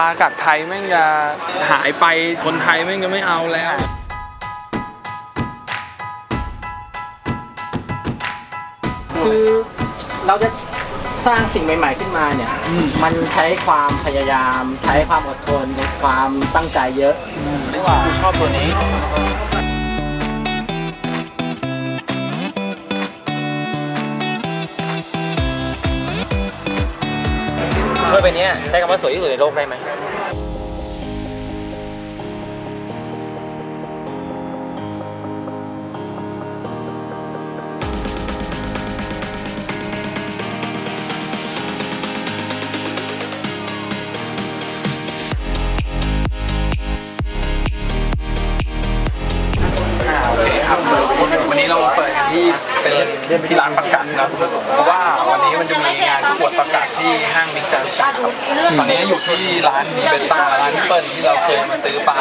ปลากัดไทยแม่งจะหายไปคนไทยแม่งจะไม่เอาแล้ว คือเราจะสร้างสิ่งใหม่ ๆ ขึ้นมาเนี่ยอืมมันใช้ความพยายาม ใช้ความอดทน ความตั้งใจเยอะกูชอบตัวนี้ ถ้วยใบเนี้ยใช้คำว่าสวยที่สุดในโลกได้ไหมโอเคครับวันนี้เราเปิดที่เป็นที่ร้านประกันนะเพราะว่าวันนี้มันจะมีงานประกวดประกาศที่ห้างมิกจันทร์ ตอนนี้อยู่ที่ร้านมีเบต้าร้านเปิ้ลที่เราเคยมาซื้อปลา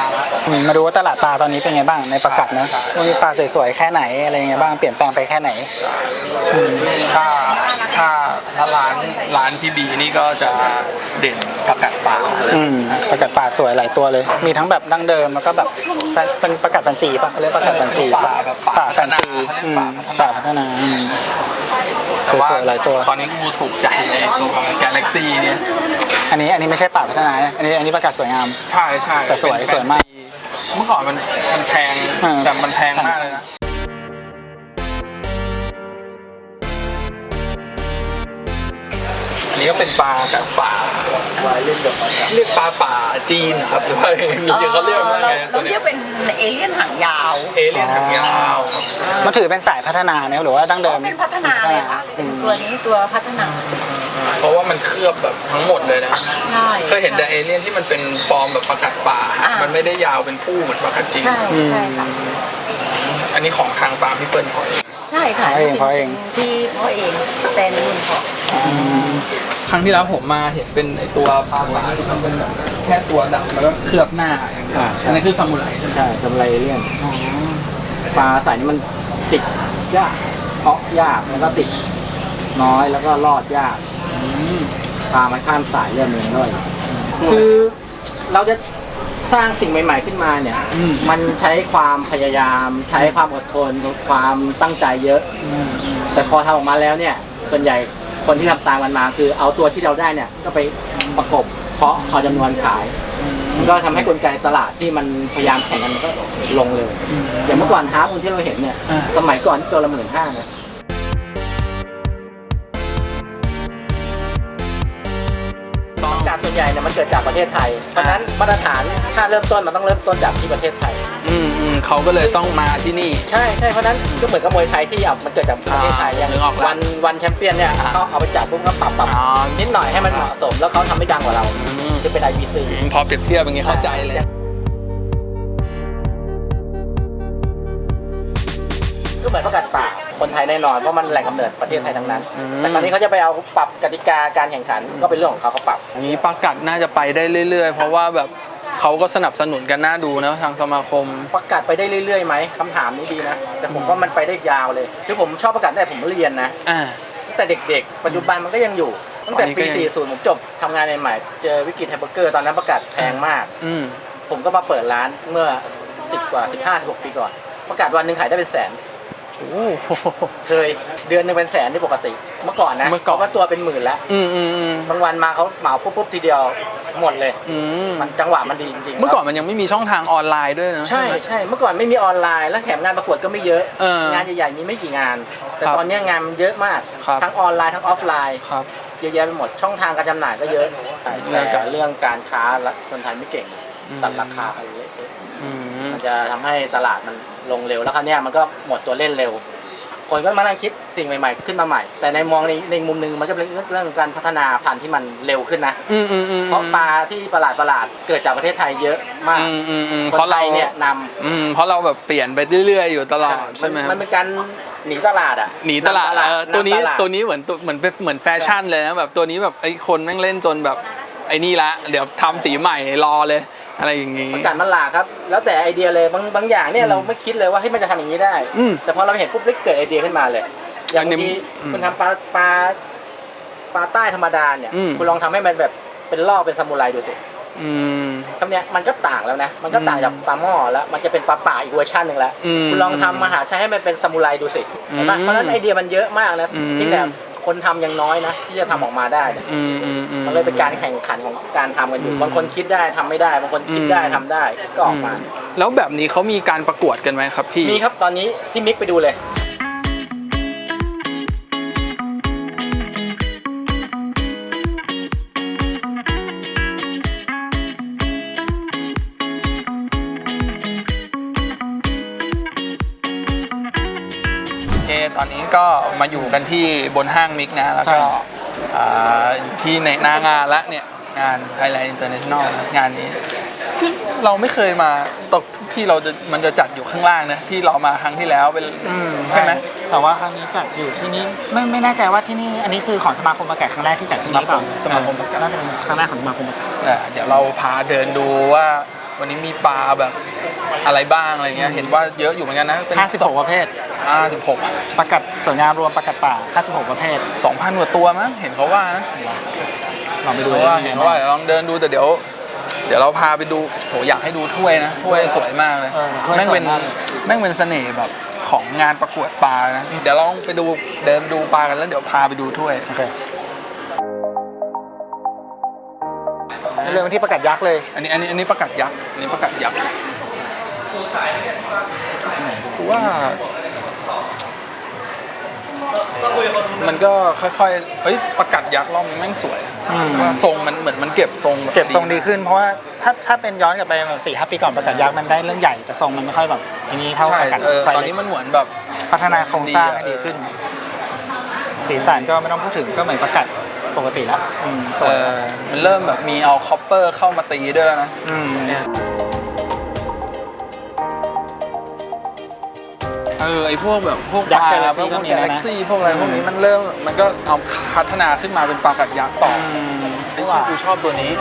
อืมมาดูว่าตลาดปลาตอนนี้เป็นไงบ้างในประกาศนะว่ามีปลาสวยๆแค่ไหนอะไรยังไงบ้างเปลี่ยนแปลงไปแค่ไหนถ้าถ้าถ้าร้านร้านพี่บีนี่ก็จะเด่นประกาศปลาเลยอืมประกาศปลาสวยหลายตัวเลย มีทั้งแบบดั้งเดิมแล้วก็แบบแฟนเป็นประกาศแฟนซีป่ะเขาเรียกประกาศแฟนซีป่ะป่าแฟนซีอืมป่าพัฒนาอืม แต่ว่าสวยๆหลายตัว ตอนนี้กูถูกใจในตัวกาแล็กซี่เนี่ย อันนี้อันนี้ไม่ใช่ป่าพัฒนานะอันนี้อันนี้ประกาศสวยงาม ใช่ใช่แต่สวยเป็น สวยมากแฟนซีเมื่อก่อนมันมันแพงอืมแต่มันแพงมากเลยนะ เป็นปลากับป่าเรียกปลาป่าจีนนะครับหรือว่ามีเขาเรียกว่าไงเราตัวเรีเนี้ยยกเป็นเอเลี่ยนหางยาว เอเลี่ยนหางยาวมันถือเป็นสายพัฒนาเนี่ยหรือว่าดั้งเดิมเป็นพัฒนาเลยค่ะเป็นตัวนี้ตัวพัฒนาเพราะว่ามันเคลือบแบบทั้งหมดเลยนะ ใช่ เคยเห็นแต่เอเลี่ยนที่มันเป็นฟอร์มแบบประกัดป่า อ่ามั มันไม่ได้ยาวเป็นผู้เหมือนประกัดจริง ใช่ใช่ค่ะอันนี้ของทางฟาร์มพี่เปิ้ลพอยใช่ค่ะเพาะเองเพาะเองที่เพาะเองเป็นรุ่นเพาะค รั้งที่แล้วผมมาเห็นเป็นไอตัวปลาป่าที่มันเป็นแบบแค่ตัวดำแล้วก็เคลือบหน้าอย่างเดียวอ่าใช่ อันนี้คือซามูไรใช่ไหมใช่ทำไรเลี่ยนปลาสายนี้มันติดยากเพาะยากแล้วก็ติดน้อยแล้วก็รอดยากปลามันข้ามสายเรื่องหนึ่งด้วย คือเราจะสร้างสิ่งใหม่ ๆขึ้นมาเนี่ย อืม มันใช้ความพยายามใช้ความอดทนความตั้งใจเยอะ แต่พอทำออกมาแล้วเนี่ย ส่วนใหญ่ คนที่ทำตามมันมาคือเอาตัวที่เราได้เนี่ย ก็ไปประกบเพาะเอาจำนวนขาย มันก็ทำให้กลไกตลาดที่มันพยายามแข่งกันมันก็ลงเลยอย่างเมื่อก่อนฮาร์ปที่เราเห็นเนี่ย อ่า สมัยก่อนที่ตัวละหมื่นห้านะจากส่วนใหญ่เนี่ยมันเกิดจากประเทศไทย เพราะฉะนั้นมาตรฐานถ้าเริ่มต้นมันต้องเริ่มต้นจากที่ประเทศไทยอืมอืม เขาก็เลยต้องมาที่นี่ ใช่ใช่เพราะฉะนั้นก็เหมือนกับมวยไทยที่เอามันเกิดจากประเทศไทยอ่าอย่างนึกออกแล้ววันวันแชมเปี้ยนเนี่ยอ่าเขาเอาไปจับปุ๊บก็ปรับปรับอ๋อ นิดหน่อยให้มันเหมาะสมแล้วเขาทำไม่ดังกว่าเราอืมที่เป็น IBC พอเปรียบเทียบอย่างงี้เข้าใจเลย ก็เหมือนประกาศป่าคนไทยแน่นอนเพราะมันแหล่งกำเนิดประเทศไทยทั้งนั้น อืม แต่ตอนนี้เขาจะไปเอาปรับกติกาการแข่งขันก็เป็นเรื่องของเขาเขาปรับ อันนี้ประกัดน่าจะไปได้เรื่อยๆ เพราะว่าแบบ เขาก็สนับสนุนกันน่าดูนะทางสมาคม ประกาศไปได้เรื่อยๆไหมคำถามนี้ดีนะ แต่ผมว่ามันไปได้ยาวเลยคือผมชอบประกาศตั้งแต่ผมเรียนนะอ่า ตั้งแต่เด็กๆ ปัจจุบันมันก็ยังอยู่ ตั้งแต่ตอนนี้ก็ปี ยัง 40 ผมจบทำงานใหม่ๆ เจอวิกฤตแฮมเบอร์เกอร์ตอนนั้นประกาศแพงมาก อืมผมก็มาเปิดร้านเมื่อ 10 กว่า 15 16 ปีก่อน ประกาศวันหนึ่งขายได้เป็นแสนโอ้โห เคยเดือนหนึงเป็นแสนที่ปกติ เมื่อก่อนนะเมื่อก่อน พราะว่าตัวเป็นหมื่นแล้วอืมอืมอืมบางวันมาเขาเหมาปุ๊บปุ๊บทีเดียวหมดเลย อืมมันจังหวะมันดีจริงๆเมื่อก่อนมันยังไม่มีช่องทางออนไลน์ด้วยนะใช่ใช่เมื่อก่อนไม่มีออนไลน์ แล้วแถมงานประกวดก็ไม่เยอะ เอองานใหญ่ๆมีไม่กี่งาน แต่ครับตอนนี้งานมันเยอะมาก ครับ ทั้งออนไลน์ทั้งออฟไลน์ครับ เยอะแยะไปหมดช่องทางการจำหน่ายก็เยอะเรื่องแต่การเรื่องการค้าและคนไทยไม่เก่งอืม ตัดราคาไปเยอะอืมมัน จะทำให้ตลาดมันลงเร็วแล้วคราวเนี้ยมันก็หมดตัวเล่นเร็ว คนก็มานั่งคิดสิ่งใหม่ๆ ขึ้นมาใหม่ แต่ในมองในในมุมหนึงมันก็เป็นเรื่องเรื่องการพัฒนาพันธุ์ที่มันเร็วขึ้นนะอืมอืมอืมเพราะปลาที่ประหลาดประหลาดๆเกิดจากประเทศไทยเยอะมากอืมอืมอืมคเพราะนไทเรายเนี่ยนอืมเพราะเราแบบเปลี่ยนไปเรื่อยๆอยู่ตำลอดใช่ไหมคมัรับนเป็นการหนีตลาดอะหนีตลาดำเออตัวนี้ำลาดตัวนี้เหมือนตัวเหมือนเป็นเหมือนแฟชั่นเลยนะแบบตัวนี้แบบไอ้คนแม่งเล่นจนแบบไอ้นี่ละ เดี๋ยวทำสีใหม่รอเลย อะไรอย่างงี้ ประกาศมันหลากครับ แล้วแต่ไอเดียเลยบางบางอย่างเนี่ยเราไม่คิดเลยว่าให้ยมันจะทำอย่างนี้ได้ อืมแต่พอเราเห็นปุ๊บเกิดไอเดียขึ้นมาเลย อย่างอันนี้บางทีอืมคุณทำปลาปลาปลาใต้ธรรมดาเนี่ย อืม คุณลองทำให้มันแบบเป็นล่อเป็นซามูไรดูสิอืมครับเนี้ยมันก็ต่างแล้วนะ มันก็ต่างจากปลาหม้อแล้วมันจะเป็นปลาป่าอีกเวอร์ชันหนึ่งแล้ว อืมคุณลองทำอาหารใช้ให้มันเป็นซามูไรดูสิเห็นปะอืมเพราะฉะนั้นไอเดียมันเยอะมากนะอืมเพียงแต่ คนทำยังน้อยนะที่จะทำออกมาได้เนี่ยอืมอืมอืมมันเลยเป็นการแข่งขันของการทำกันอยู่อืมบางคนคิดได้ทำไม่ได้บางคนคิดอืมได้ทำได้ก็ออกมา แล้วแบบนี้เขามีการประกวดกันไหมครับพี่มีครับตอนนี้ที่มิกไปดูเลย ตอนนี้ก็มาอยู่กันที่บนห้างมิกนะ แล้วก็อ่าอยู่ที่ในหน้างานละเนี่ยงาน Thailand International นะงานนี้คือเราไม่เคยมาตกที่เราจะมันจะจัดอยู่ข้างล่างนะที่เรามาครั้งที่แล้วเป็นอืมใช่ไหม แต่ว่าครั้งนี้จัดอยู่ที่นี่ไม่ไม่แน่ใจว่าที่นี่อันนี้คือของสมาคมประกาศครั้งแรกที่จัดที่นี่เปล่าสมาคมประกาศ น่าจะเป็นครั้งแรกของสมาคมประกาศ อะเดี๋ยวเราพาเดินดูว่าวันนี้มีปลาแบบอะไรบ้างอะไรเงี้ย เห็นว่าเยอะอยู่เหมือนกันนะเป็น56ประเภท ห้าสิบหกประกาศสวยงามรวมประกาศป่า 56 ประเภทสองพันกว่าตัวมั้งเห็นเขาว่านะลองไปดูเพราะว่าเห็นเขาว่าเดี๋ยวลองเดินดูแต่เดี๋ยว เดี๋ยวเราพาไปดูโหอยากให้ดูถ้วยนะถ้วยสวยมากเลยเออถ้วยแม่งเป็นสวยมาก แม่งเป็นเสน่ห์แบบของงานประกวดปลานะเดี๋ยวเราไปดูเดินดูปลากันแล้วเดี๋ยวพาไปดูถ้วย โอเคเรื่องที่ประกาศยักษ์เลยอันนี้อันนี้อันนี้ประกาศยักษ์อันนี้ประกาศยักษ์กูว่า มันก็ค่อยๆเฮ้ยประกาศยักษ์รอบนี้แม่งสวยอืม ว่าทรงมันเหมือนมันเก็บทรงแบบเก็บทรงดีขึ้นเพราะว่าถ้าถ้าเป็นย้อนกลับไปแบบสี่ห้าปีก่อนประกาศยักษ์มันได้เรื่องใหญ่แต่ทรงมันไม่ค่อยแบบอย่างนี้เท่าใช่ประกาศเออไซส์ตอนเล็นี้กมันเหมือนแบบพัฒนาโครงสร้างให้ดีดีอะขึ้น สีสันก็ไม่ต้องพูดถึงก็เหมือนประกาศปกติแล้วอืมสเอวยอมันเริ่มแบบมีเอาคอปเปอร์เข้ามาตีด้วยแล้วนะอืมเนี่ย เออไอพวกแบบพวกปลาพวกกาแล็กซี่พวกอะไรพวกนี้มันเริ่มมันก็เอาพัฒนาขึ้นมาเป็นปลากัดยักษ์ต่ออืมไอ้ที่กูชอบตัวนี้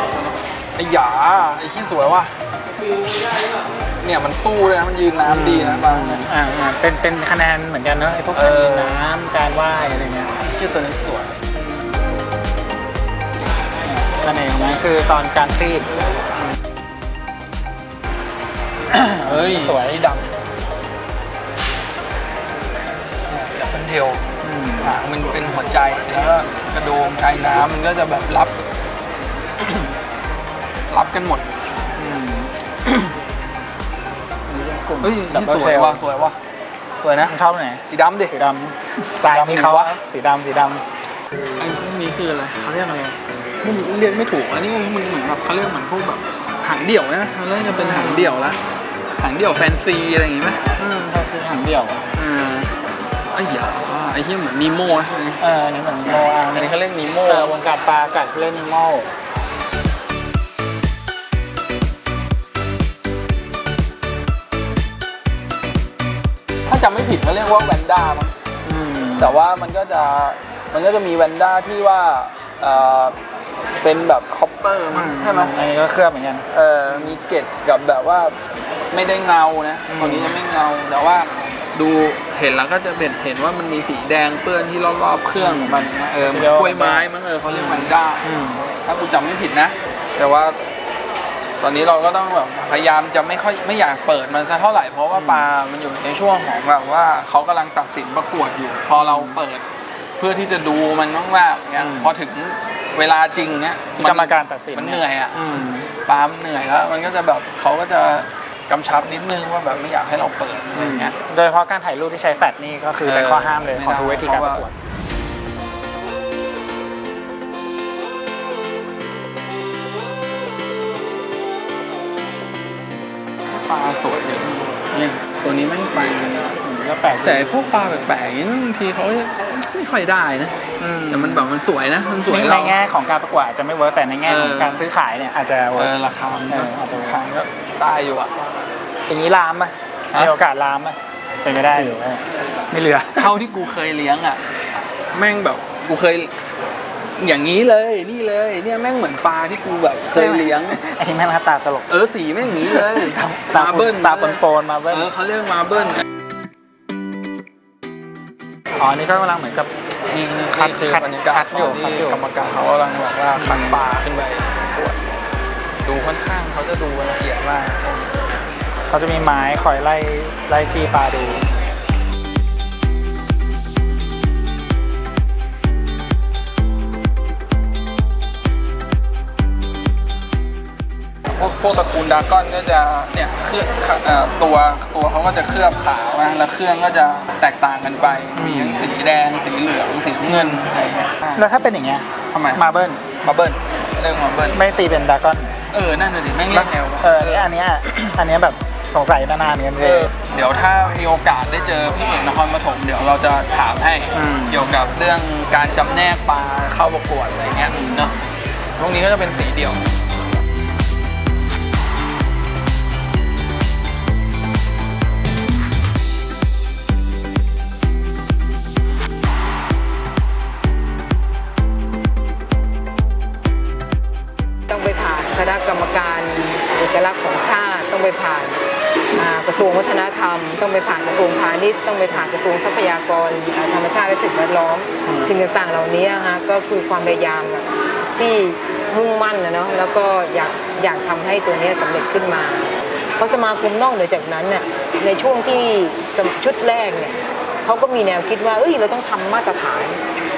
ไอ้หยาไอ้ที่สวยว่ะเนี่ยมันสู้เลยนะมันยืนน้ำดีนะบางเนี่ย อ่าอ่าเป็นเป็นคะแนนเหมือนกันเนอะไอ้พวกเอการอยิงน้ำการว่ายอะไรเงี้ยชื่อตัวนี้สวย เสน่ห์ของมันคือตอนการฟีด เฮ้ยสวย ดำ นเทลอืมหางมันเป็นหัวใจแล้วก็กระโดงชายน้ำมันก็จะแบบรับ รับกันหมดอืมเฮ้ยดับนี่เบิลสวยเทลว่ะสวยว่ะสวยนะชอบไหนสีดำดิสีดำสไตล์นี้เขาอะสีดำสีดไอ้พวกนี้คืออะไรเขาเรียกอะไรไม่รู้เรียกไม่ถูกอันนี้มันเหมือนแบบเขาเรียกเหมือนพวกแบบหางเดี่ยวนะเขาเรียกจะเป็นหางเดี่ยวละหางเดี่ยวแฟนซีอะไรอย่างงี้ไหมำอืมถ้าซื้อหางเดี่ยวอ่า ไอ้หยาไอ้ที่เหมือนนีโม่อะเอออันนี้เหมือนโมอาอันนี้เขาเรียกนีโม่เออวงการปลากัดเล่นนิมอลถ้าจำไม่ผิดเขาเรียกว่าแวนด้ามั้งอืมแต่ว่ามันก็จะมันก็จะมีแวนด้าที่ว่าเอ่อเป็นแบบคอปเปอร์มั้งใช่ไหมอันนี้ก็เคลือบเหมือนกัน เออมีเกล็ดกับแบบว่าไม่ได้เงานะอืมตัวนี้จะไม่เงาแต่ว่า ดูเห็นแล้วก็จะเป็นเห็นว่ามันมีสีแดงเปื้อนที่รอบๆเครื่องของมันนะเออมันกล้วยไม้มั้งเออเขาเรียกแวนด้าอืมถ้ากูจำไม่ผิดนะ แต่ว่า ตอนนี้เราก็ต้องแบบพยายามจะไม่ค่อยไม่อยากเปิดมันซะเท่าไหร่เพราะว่าปลา มันอยู่ในช่วงของแบบว่าเขากำลังตัดสินประกวดอยู่ พอเราเปิดเพื่อที่จะดูมันมากๆเงี้ยอืมพอถึงเวลาจริงเนี้ยที่กรรมการตัดสินมันเหนื่อยอะอืมปลามันเหนื่อยแล้ว มันก็จะแบบเขาก็จะ กำชับนิดนึงว่าแบบไม่อยากให้เราเปิดอะไรเงี้ย โดยเฉพาะการถ่ายรูปที่ใช้แฟลชนี่ก็คือเป็นข้อห้ามเลยของทุกเวทีการประกวด ปลาสวยเลยนี่ตัวนี้แม่งแปลกก็แปลกดีแต่ไอ้พวกปลาแปลกๆอย่างนี้บางทีเขาไม่ค่อยได้นะอืมแต่มันแบบมันสวยนะมันสวยในเราแง่ของการประกวดอาจจะไม่เวิร์กแต่ในแง่ของเออการซื้อขายเนี่ยอาจจะเอเวิร์อกราคามันเอก็ออาจจะราคาก็ ได้อยู่อะ อย่างนี้ลามไหมฮะ มีโอกาสลามไหมเป็นไม่ได้หรือว่าไม่เหลือ เท่าที่กูเคยเลี้ยงอะ แม่งแบบกูเคย อย่างนี้เลย นี่เลย เนี่ยแม่งเหมือนปลาที่กูแบบ เคยเลี้ยง ไอ้แม่งหน้าตาตลกเออสีแม่งอย่างนี้เลยตามาเบิ้ลตาปนโปนๆมาเบิ้ลเออเขาเรียกมาเบิ้ลอ๋อนี่ก็กำลังเหมือนกับ นี่นี่คัดนี่คือคัดบรรยากาคัศดอยู่ที่คัดอยู่ กรรมการเขากำลังบอกว่าคัดปลาขึ้นไปตรวจ ดูค่อนข้างเขาจะดูละเอียดมากเขาจะมีไม้คอยไล่ไล่จี้ปลาดูพวกพวกตระกูลดราก้อนก็จะเนี่ยเครื่องเอ่อตัวตัวเขาก็จะเคลือบขาวนะแล้วเครื่องก็จะแตกต่างกันไป มีทั้งสีแดง สีเหลือง สีน้ำเงินอะไรอย่างเงี้ยแล้วถ้าเป็นอย่างเงี้ยทำไมมาเบิลมาเบิ้ลเรื่องมาเบิ้ลไม่ตีเป็นดราก้อน เออ นั่นน่ะดิแม่งเล่นแนวเอออันเนี้ย อันเนี้ยแบบสงสัยนานๆเหมือนกันเอเลอย เดี๋ยวถ้ามีโอกาสได้เจอพี่เอกนครปฐมเดี๋ยวเราจะถามให้อืม เกี่ยวกับเรื่องการจำแนกปลาเข้าประกวดอะไรเงี้ยเนาะพวกนี้ก็จะเป็นสีเดียว ณะกรรมการเอกลักษณ์ของชาติต้องไปผ่านอ่ากระทรวงวัฒนธรรม ต้องไปผ่านกระทรวงพาณิชย์ต้องไปผ่านกระทรวงทรัพยากรอ่าธรรมชาติและสิ่งแวดล้อมสิ่งต่างๆ เหล่านี้ฮะก็คือความพยายามอะที่มุ่งมั่นนะเนาะแล้วก็อยากอยากทำให้ตัวเนี้ยสำเร็จขึ้นมา เพราะสมาคมนอกเหนือจากนั้นเนี่ยในช่วงที่ชุดแรกเนี่ยเขาก็มีแนวคิดว่าเอ้ยเราต้องทำมาตรฐาน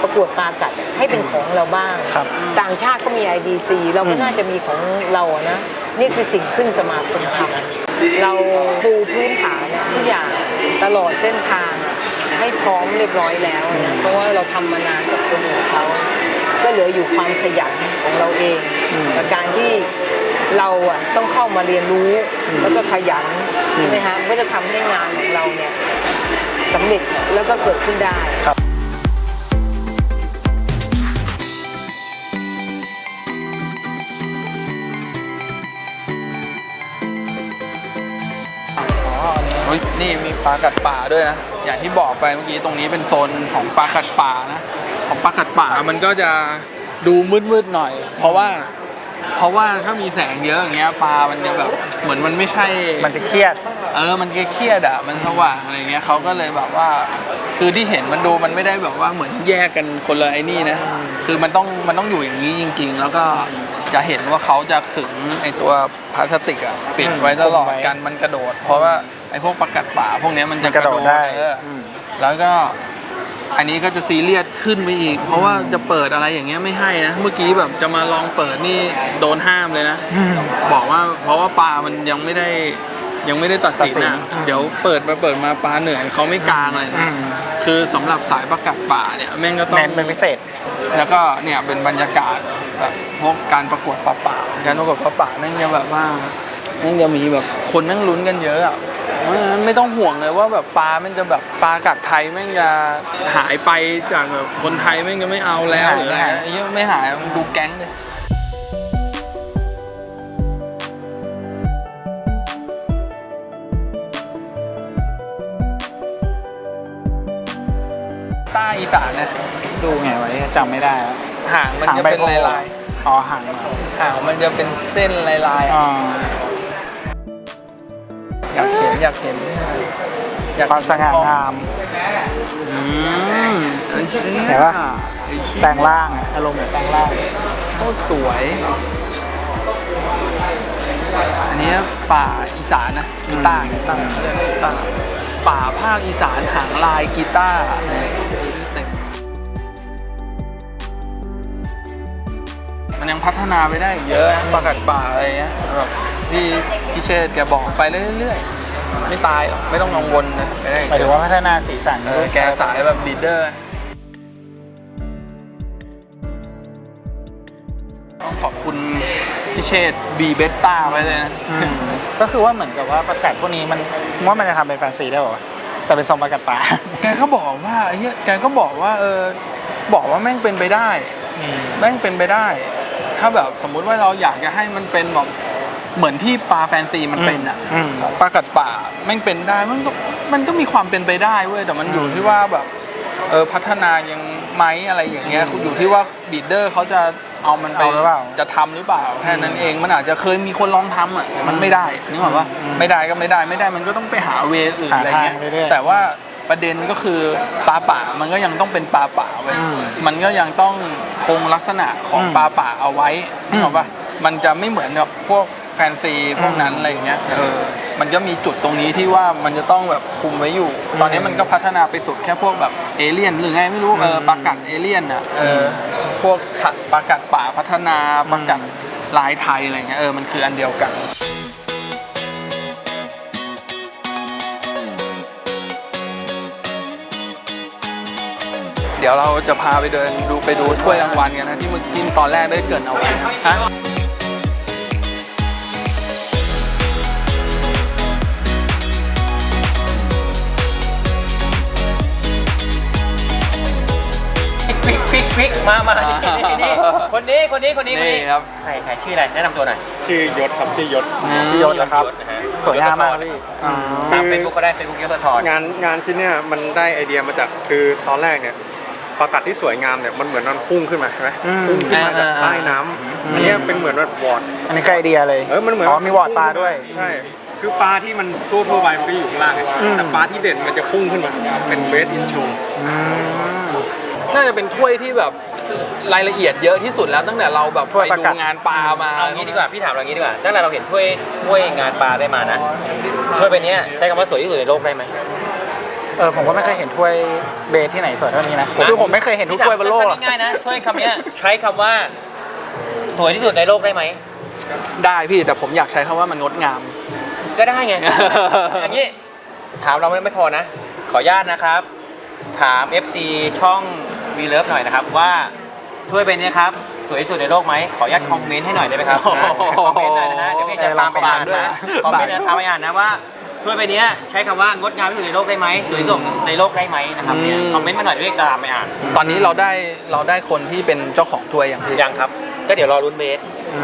ประกวดปลากัดให้เป็นของเราบ้าง ครับ ต่างชาติก็มี IDC เราก็น่าจะมีของเราอะนะ นี่คือสิ่งซึ่งสมาคมทำเราปูพื้นฐานเนี่ยทุกอย่างตลอดเส้นทางให้พร้อมเรียบร้อยแล้วนะเพราะว่าเราทำมานานกับคนอื่นเขา ก็เหลืออยู่ความขยันของเราเองกับการที่เราอะต้องเข้ามาเรียนรู้แล้วก็ขยันใช่ไหมฮะมันก็จะทำให้งานของเราเนี่ยสำเร็จแล้วก็เกิดขึ้นได้เฮ้ย นี่มีปลากัดป่าด้วยนะ อย่างที่บอกไปเมื่อกี้ตรงนี้เป็นโซนของปลากัดป่านะ ของปลากัดป่ามันก็จะดูมืดๆหน่อย เพราะว่า เพราะว่าถ้ามีแสงเยอะอย่างเงี้ยปลามันจะแบบเหมือนมันไม่ใช่ มันจะเครียด เออ มันเครียดๆอะ มันสว่างอะไรเงี้ยเขาก็เลยแบบว่า คือที่เห็นมันดูมันไม่ได้แบบว่าเหมือนแยกกันคนละไอ้นี่นะ คือมันต้องมันต้องอยู่อย่างนี้จริง ๆ แล้วก็จะเห็นว่าเขาจะขึงไอ้ตัวพลาสติกอะปิดไว้ตลอดคุมไว้กันมันกระโดด เพราะว่าไอ้พวกประกัดป่าพวกเนี้ยมันจะกระโดดได้เอออม แล้วก็อันนี้ก็จะซีเรียสขึ้นไปอีก เพราะว่าจะเปิดอะไรอย่างเงี้ยไม่ให้นะ เมื่อกี้แบบจะมาลองเปิดนี่โดนห้ามเลยนะ อืม บอกว่าเพราะว่าปลามันยังไม่ได้ยังไม่ได้ตัดสินตัดสิอะนอืม เดี๋ยวเปิดมาเปิดมาปลาเหนื่อยเขาไม่กลางเลยอืนะมคือสำหรับสายประกัดป่าเนี่ยแม่งก็ต้องเน้นเป็นพิเศษ แล้วก็เนี่ยเป็นบรรยากาศแบบพวกการประกวดปลาป่าการประกวดปลาป่าแม่งจะแบบว่า แม่งจะมีแบบคนนั่งลุ้นกันเยอะอะเพราะฉะนั้นไม่ต้องห่วงเลยว่าแบบปลาแม่งจะแบบปลากัดไทยแม่งจะหายไปจากแบบคนไทยแม่งจะไม่เอาแล้วไม่หายหรืออะไรไม่หายไอ้เหี้ยไม่หายดูแก๊งเลยใต้อีสานนะดูไงไว้จำไม่ได้อะหางมันจะเป็นลายลายอ๋อห่างเหรอๆหางมันจะเป็นเส้นลายลายอ๋อ อยากเห็นอยากเห็นอยกความสง่างามอืมไอ้เชี่ยเห็นปะไอ้เชี่ยแปลงร่างอะอารมณ์แบบแปลงร่าง โคตรสวย อันนี้ป่าอีสานนะกีตาร์กีตาร์เรียกกีตาร์ป่าภาคอีสานหางลายกีตาร์เต็มมันยังพัฒนาไปได้อีกเยอะนะปลากัดป่าอะไรเงี้ยแบบที่พี่เชษฐ์แกบอกไปเรื่อยๆ ไม่ตายหรอกไม่ต้องกังวลเลยไปได้อีกหมายเยถึงอะว่าพัฒนาสีสันเออแกสายแบบลีดเดอร์ต้องขอบคุณพี่เชษบีเบต้าไว้เลยนะอืมก็คือว่าเหมือนกับว่าประกาศพวกนี้มันว่ามันจะทำเป็นแฟนซีได้เหรอแต่เป็นทรงประกาศป่าแกก็บอกว่าไอ้เหี้ยแกก็บอกว่าเออบอกว่าแม่งเป็นไปได้อืมแม่งเป็นไปได้ ถ้าแบบสมมุติว่าเราอยากจะให้มันเป็นแบบเหมือนที่ปลาแฟนซีมันเป็นอะอืมปลากัดป่า แม่งเป็นได้มันก็มันก็มีความเป็นไปได้เว้ยแต่มันอยู่ที่ว่าแบบเออพัฒนายังไหมอะไรอย่างเงี้ยอยู่ที่ว่าบีดเดอร์เขาจะเอามันไปเอาหรือเปล่าจะทำหรือเปล่าแค่นั้นเองมันอาจจะเคยมีคนลองทำอะแต่มันไม่ได้นึกออกปะอืมไม่ได้ก็ไม่ได้ไม่ได้มันก็ต้องไปหาเวอื่นหาอะไรเงี้ยทางเรื่อยๆ แต่ว่าประเด็นก็คือปลาป่ามันก็ยังต้องเป็นปลาป่าเว้ยอืมมันก็ยังต้องคงลักษณะของอืมปลาป่าเอาไว้นึกออกปะมันจะไม่เหมือนกับพวกแฟนซีพวกนั้นอะไรอย่างเงี้ยเออ มันก็มีจุดตรงนี้ที่ว่ามันจะต้องแบบคุมไว้อยู่ ตอนนี้มันก็พัฒนาไปสุดแค่พวกแบบเอเลี่ยนหรือไงไม่รู้เออปลากัดเอเลี่ยนอะเออพวกปลากัดป่าพัฒนาปลากัดลายไทยอะไรเงี้ยเออมันคืออันเดียวกันเดี๋ยวเราจะพาไปเดินดูไปดูถ้วยรางวัลกันนะที่เมื่อกี้ตอนแรกได้เกรินเอาไว้นะ ควิกควิกควิกมามานี่นี่นี่คนนี้คนนี้คนนี้คนนี่นี้ครับ ใครใครชื่ออะไรแนะนำตัวหน่อยชื่อยศครับชื่อยศพี่ยศนะครับ นะฮะสวยงามมากพี่อ่าตามเฟซบุ๊กก็ได้เฟซบุ๊กยศธร งานงานชิ้นเนี้ยมันได้ไอเดียมาจากคือตอนแรกเนี่ยประกัดที่สวยงามเนี่ยมันเหมือนมันพุ่งขึ้นมาใช่ไหมอืมพุ่งขึ้นมาจากใต้น้ำอันเนี้ยเป็นเหมือนแบบวอร์ดอันนี้ใกล้ไอเดียเลยเออมันเหมือนอ๋อมีวอร์ดปลาด้วย ใช่คือปลาที่มันตัวทั่วๆไปมันก็อยู่ข้างล่างไงอืมแต่ปลาที่เด่นมันจะพุ่งขึ้นมาเป็นเวสอินโช น่าจะเป็นถ้วยที่แบบรายละเอียดเยอะที่สุดแล้วตั้งแต่เราแบบถ้วยไปประดูกาศ งานปลามาเอางี้ดีกว่าพี่ถามเรางี้ดีกว่าตั้งแต่เราเห็นถ้วยถ้วยงานปลาได้มานะถ้วยใบเนี้ยใช้คำว่าสวยที่สุดในโลกได้ไหมเออผมก็ไม่เคยเห็นถ้วยเบสที่ไหนสวยเท่านี้นะคือผมไม่เคยเห็นทุกถ้วยบนโลกหรอกง่ายๆนะถ้วยคำเนี้ยใช้คำว่า สวยที่สุดในโลกได้ไหมได้พี่แต่ผมอยากใช้คำว่ามันงดงาม ก็ได้ไง อย่างนี้ถามเราไม่ไม่พอนะ ขออนุญาตนะครับ ถาม FC ช่อง v ีเลิฟหน่อยนะครับว่าถ้วยใบเนี้ยครับสวยที่สุดในโลกไหมขออนุญาตคอมเมนต์ให้หน่อยได้ไหมครับโอ้โหคอมเมนต์หน่อยนะฮะเดี๋ยวพี่จะตามไปอ่านนะคอมเมนต์นะตามไปอ่านนะว่าถ้วยใบเนี้ยใช้คำว่างดงามที่สุดในโลกได้ไหมสวยที่สุดในโลกได้ไหมนะครับเนี่ยคอมเมนต์มาหน่อยเดี๋ยวพี่จะตามไปอ่านตอนนี้เราได้เราได้คนที่เป็นเจ้าของถ้วยอย่างพี่ยังครับ ก็เดี๋ยวรอลุ้นเบส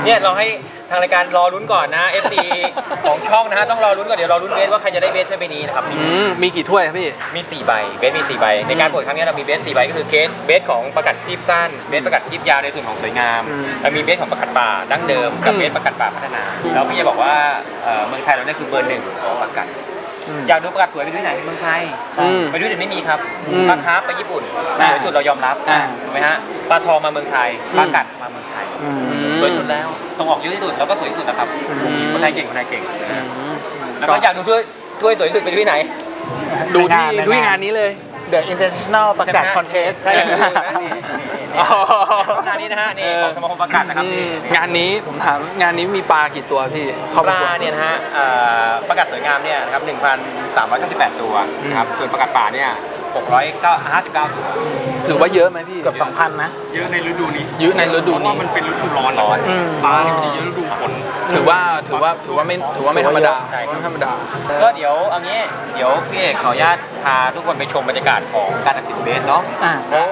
เนี่ยเราให้ทางรายการรอลุ้นก่อนนะ FC ของช่องนะฮะต้องรอลุ้นก่อนเดี๋ยวรอลุ้นเบสว่าใครจะได้เบสถ้วยใบนี้นะครับ อืมมีกี่ถ้วยครับพี่ มี4ใบเบสมี4ใบในการเปิดครั้งนี้เรามีเบส4ใบก็คือเคสเบสของประกัดคลิปสั้นเบสประกัดคลิปยาวในส่วนของสวยงามอืมแล้วมีเบสของประกัดป่าดั้งเดิมกับอืม เบสประกัดป่าพัฒนาแล้วพี่จะบอกว่าเอ่อเมืองไทยเราเนี่ยคือเบอร์หนึ่งของประกัดอยากดูประกัดสวยไปดูที่ไหนเมืองไทยอืมไปดูที่ไหนไม่มีครับอืมปลาคาร์ฟไปญี่ปุ่นอ่าสวยสุดเรายอมรับอ่าถูกไหมฮะปลาทองมาเมืองไทยอืม ปลากัดมาเมืองไทย อืม สวยสุดแล้วส่งออกเยอะที่สุดแล้วก็สวยที่สุดนะครับอืมคนไทยเก่งคนไทยเก่งอืมแล้วก็อยากดูถ้วยถ้วยสวยที่สุดไปดูที่ไหน ดูที่ในงานดูที่งานนี้เลย The International ประกาศคอนเทสถ้าอยากดูนะนี่อ๋องานนี้นะฮะนี่ของสมาคมประกาศนะครับอืนี่มงานนี้ผมถามงานนี้มีปลากี่ตัวพี่เข้าปประกวลาดเนี่ยนะฮะเอ่อประกาศสวยงามเนี่ยนะครับ1,398 ตัวนะครับส่วนประกาศป่าเนี่ย 659ตัวถือว่าเยอะไหมพี่เกือบ2,000นะ เยอะในฤดูนี้เยอะในฤดูเพราะว่านี้มันเป็นฤดูร้อนร้อนอืม ปลาเนี่ยมันจะเยอะฤดูฝน ถือว่าถือว่าถือว่าไม่ถือว่าไม่ธรรมดาใช่ครับ ไม่ธรรมดา ก็เดี๋ยวเอางี้ เดี๋ยวพี่เอกขออนุญาตพาทุกคนไปชมบรรยากาศของการตัดสินเบสเนาะอ่า โอ้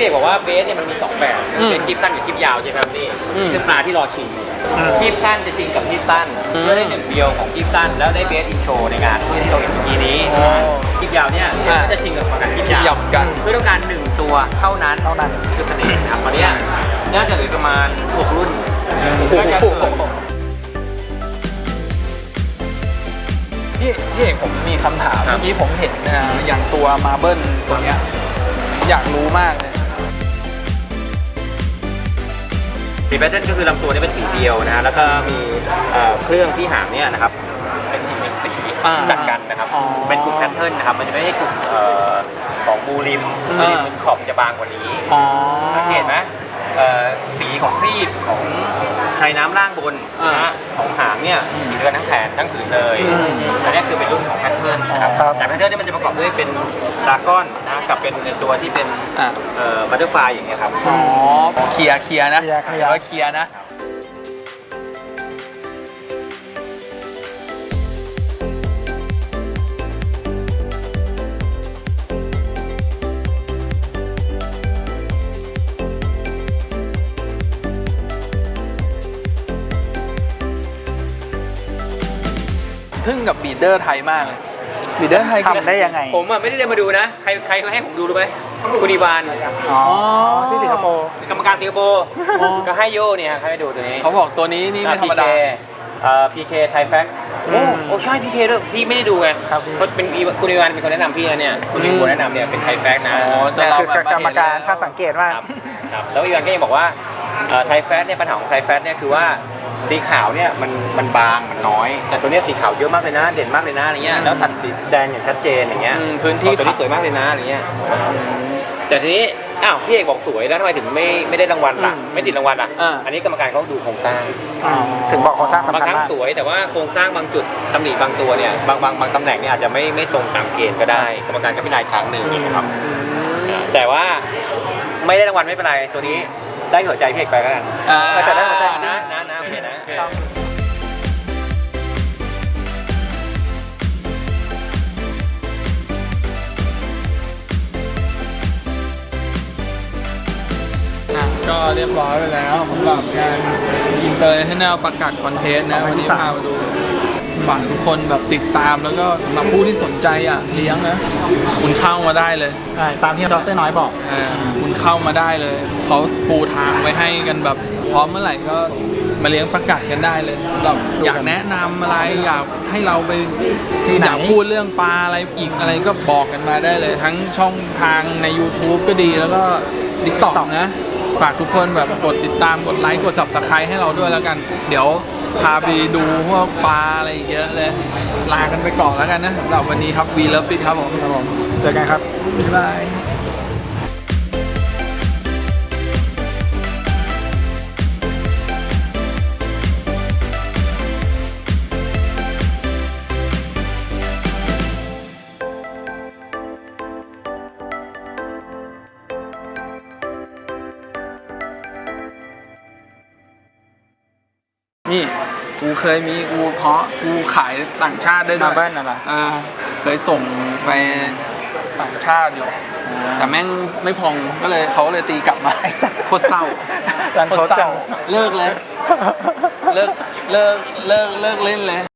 พี่เอกบอกว่าเบสเนี่ยมันมีสองแบบอืมเป็นคลิปสั้นกับคลิปยาวใช่ไหมครับนี่อืมซึ่งปลาที่รอชิงคลิปสั้นจะชิงกับคลิปสั้นอืมเพื่อได้หนึ่งเดียวของคลิปสั้น แล้วได้เบสอินโชในงานที่เราเห็นเมื่อกี้นี้โอ้คลิปยาวเนี่ยอ่าก็จะชิงกับประกันคลิปคลิปยายาววเหมือนกัน เพื่อต้องการหนึ่งตัวเท่านั้นเท่านั้นคือเสน่ห์นะครับตอนเนี้ยน่าจะเหลือประมาณหกรุ่นโอ้น่าจะโหเกินพี่พี่เอกผมมีคำถามครับ เมื่อกี้ผมเห็นนะอย่างตัวมาเบิลตัวเนี้ยอยากรู้มากเลย สีแพทเทิร์นก็คือลำตัวนี่เป็นสีเดียวนะฮะแล้วก็มีเอ่อเครื่องที่หางเนี่ยนะครับเป็นอีกหนึ่งสีอ่าจัดกันนะครับอ๋อเป็นกลุ่มแพทเทิร์นนะครับมันจะไม่ใช่กลุ่มเอ่อของบูริมบูริมอ่ามันขอบจะบางกว่านี้อ๋อสังเกตไหมเอ่อสีของครีบของ ชายน้ำล่างบนนะฮะของหางเนี่ยสีเดือนทั้งแขนทั้งผืนเลยอืมอันนี้คือเป็นรุ่นของแพทเทิร์นนะครับครับแต่แพทเทิร์นเนี่ยมันจะประกอบด้วยเป็นดราก้อนนะกับเป็นตัวที่เป็นอะเอ่อบัตเตอร์ฟลายอย่างเงี้ยครับ อ๋อเคลียร์เคลียร์นะเคลียร์เคลียร์ ว่าเคลียร์นะ กับบีดเดอร์ไทยมากเลยบีดเดอร์ไทยคือทำได้ยังไง ผมอะไม่ได้เดินมาดูนะ ใครใครให้ผมดูรู้ไหมคุณอีวานอ๋อที่สิงคโปร์ กรรมการสิงคโปร์อ๋อ ก็ให้โยเนี่ยให้ไปดูตัวนี้เขาบอกตัวนี้นี่ไม่ธรรมดาพีเคไทยแฟกโอ้โอ้ใช่พี่เคด้วยพี่ไม่ได้ดูไงครับพี่ เพราะเป็นอีคุณอีวานเป็นคนแนะนำพี่นะเนี่ยคุณอีวานแนะนำเนี่ยเป็นไทยแฟกนะ อ๋อ แต่คือกรรมการช่างสังเกตว่า ครับครับแล้วอีวานก็ยังบอกว่าเอ่อไทยแฟตเนี่ยปัญหาของไทยแฟตเนี่ยคือว่า สีขาวเนี่ยมันมันบางมันน้อย แต่ตัวเนี้ยสีขาวเยอะมากเลยนะ เด่นมากเลยนะอะไรเงี้ยแล้วตัดสีแดงอย่างชัดเจนอย่างเงี้ยอืมพื้นที่ ตัวนี้สวยมากเลยนะอะไรเงี้ยแต่ทีนี้อ้าวพี่เอกบอกสวยแล้วทำไมถึงไม่ไม่ได้รางวัลล่ะไม่ติดรางวัลล่ะอ่าอันนี้กรรมการเขาดูโครงสร้าง ถึงบอกโครงสร้างสำบางคัญครั้งมาก สวยแต่ว่าโครงสร้างบางจุดตำหนิบางตัวเนี่ยบางบางบางตำแหน่งเนี่ยอาจจะไม่ไม่ตรงตามเกณฑ์ก็ได้กรรมการก็พิจารณาอีกครั้งหนึ่งนะครับ แต่ว่าไม่ได้รางวัลไม่เป็นไรตัวนี้ได้หัวใจพี่เอกไปแล้วกันอ่าแต่ได้หัวใจนะนะนะโอเคนะ เรียบร้อยไปแล้วสำหรับงานอินเตอร์ให้แนวประกาศคอนเทนต์นะวันนี้พามาดูฝากทุกคนแบบติดตามแล้วก็สำหรับผู้ที่สนใจอะเลี้ยงนะคุณเข้ามาได้เลยใช่ตามที่ดรน้อยบอกเออคุณเข้ามาได้เลยเขาปูทางไว้ให้กันแบบพร้อมเมื่อไหร่ก็มาเลี้ยงประกาศกันได้เลยแบบอยากแนะนำอะไรอยากให้เราไปที่ไหนอยากพูดเรื่องปลาอะไรอีกอะไรก็บอกกันมาได้เลย ทั้งช่องทางใน YouTube ก็ดีแล้วก็ TikTok นะ ฝากทุกคนแบบกดติดตามกดไลค์กด subscribe ให้เราด้วยแล้วกัน เดี๋ยวพาไปดูพวกปลาอะไรอีกเยอะเลย ลากันไปก่อนแล้วกันนะสำหรับวันนี้ครับ We Love Fit ครับผมครับผมเจอกันครับบ๊ายบาย เคยมีกูเพาะกูขายต่างชาติได้ด้วยมาเบิ้ลอะไรอ่าเคยส่งไปต่างชาติอยู่ แต่แม่งไม่พองก็เลยเขาเลยตีกลับมาไอ้สัสโคตรเศร้ารันโคโคตตรรเศจัร้างเลิกเลย เลิกเลิกเลิกเลิกเลิกเล่นเลย